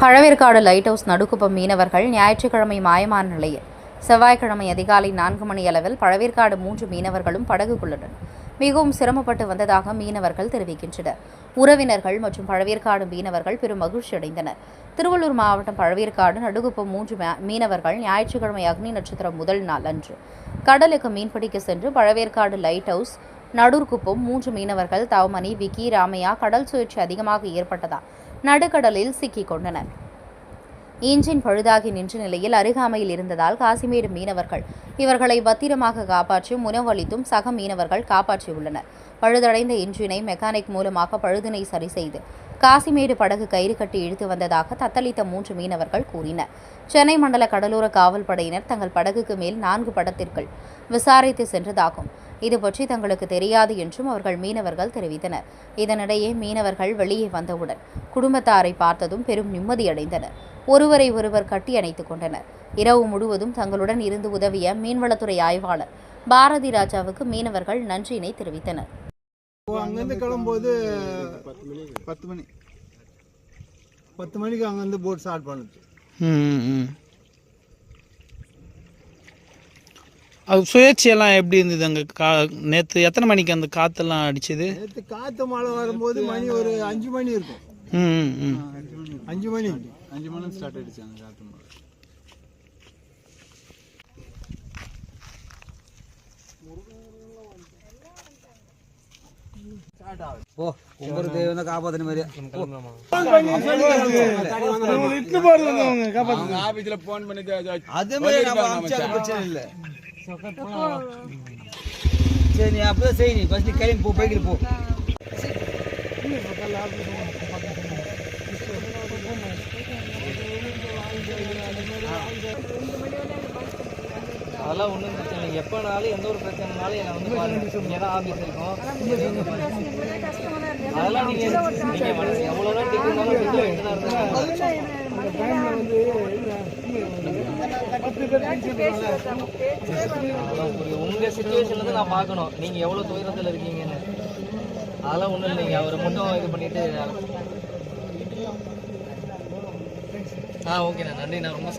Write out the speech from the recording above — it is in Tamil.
பழவேற்காடு லைட் ஹவுஸ் நடுக்குப்பம் மீனவர்கள் ஞாயிற்றுக்கிழமை மாயமான நிலையில். செவ்வாய்க்கிழமை அதிகாலை நான்கு மணி அளவில் பழவேற்காடு மூன்று மீனவர்களும் படகுக்குள்ளனர். மிகவும் சிரமப்பட்டு வந்ததாக மீனவர்கள் தெரிவிக்கின்றனர். உறவினர்கள் மற்றும் பழவேற்காடு மீனவர்கள் பெரும் மகிழ்ச்சி அடைந்தனர். திருவள்ளூர் மாவட்டம் பழவேற்காடு நடுகுப்பம் மூன்று மீனவர்கள் ஞாயிற்றுக்கிழமை அக்னி நட்சத்திரம் முதல் நாள் அன்று கடலுக்கு மீன்பிடிக்க சென்று பழவேற்காடு லைட் ஹவுஸ் நடுர்குப்பம் மூன்று மீனவர்கள் தவமணி விக்கி ராமையா கடல் சுழற்சி அதிகமாக ஏற்பட்டதால் நடுக்கடலில் சிக்கிக் கொண்டனர். இன்ஜின் பழுதாகி நின்ற நிலையில் அருகாமையில் இருந்ததால் காசிமேடு மீனவர்கள் இவர்களை பத்திரமாக காப்பாற்றி உணவளித்தும் சக மீனவர்கள் காப்பாற்றியுள்ளனர். பழுதடைந்த இன்ஜினை மெக்கானிக் மூலமாக பழுதினை சரி செய்து காசிமேடு படகு கயிறு கட்டி இழுத்து வந்ததாக தத்தளித்த மூன்று மீனவர்கள் கூறினர். சென்னை மண்டல கடலோர காவல் படையினர் தங்கள் படகுக்கு மேல் நான்கு படத்திற்குள் விசாரித்து சென்றதாகும். இது பற்றி தங்களுக்கு தெரியாது என்றும் அவர்கள் மீனவர்கள் தெரிவித்தனர். இதனிடையே மீனவர்கள் வெளியே வந்தவுடன் குடும்பத்தாரை பார்த்ததும் பெரும் நிம்மதியடைந்தனர். ஒருவரை ஒருவர் கட்டி அணைத்துக் கொண்டனர். இரவு முழுவதும் தங்களுடன் இருந்து உதவிய மீன்வளத்துறை ஆய்வாளர் பாரதி ராஜாவுக்கு மீனவர்கள் நன்றியினை தெரிவித்தனர். அங்கேருந்து கிளம்பும்போது பத்து மணி. பத்து மணிக்கு அங்கேருந்து போட் ஸ்டார்ட் பண்ணுது ம், ம். அது சுழற்சியெல்லாம் எப்படி இருந்தது அங்கே கா நேற்று எத்தனை மணிக்கு அந்த காற்றெல்லாம் அடிச்சது? நேற்று காற்று மழை வரும்போது மணி ஒரு அஞ்சு மணி இருக்கும். ம் ம், அஞ்சு மணி அஞ்சு மணி ஸ்டார்ட் ஆயிடுச்சு அந்த காற்று மழை. அது மாதிரி நம்ம அமிச்சா பிரச்சனை இல்லை. சரி நீ அப்பதான் செய் நீ ஃபர்ஸ்ட் கிளம்பி போ பைக்கில் போ அதெல்லாம் ஒன்றும் பிரச்சனை இல்லை எப்போனாலும் எந்த ஒரு பிரச்சனைனாலும் என்னை வந்து பாருங்க இங்கே தான் ஆஃபீஸ் இருக்கும் அதெல்லாம் நீங்கள் நீங்கள் மனசு எவ்வளோ தான் டிக்கெட் இருந்தாலும் உங்க எடுத்து தான் நான் பார்க்கணும். நீங்க எவ்வளவு துயரத்துல இருக்கீங்கன்னு. அதெல்லாம் ஒண்ணும் இல்லைங்க. அவர் மட்டும் இது பண்ணிட்டு ஆ ஓகேண்ணா நன்றிண்ணா. ரொம்ப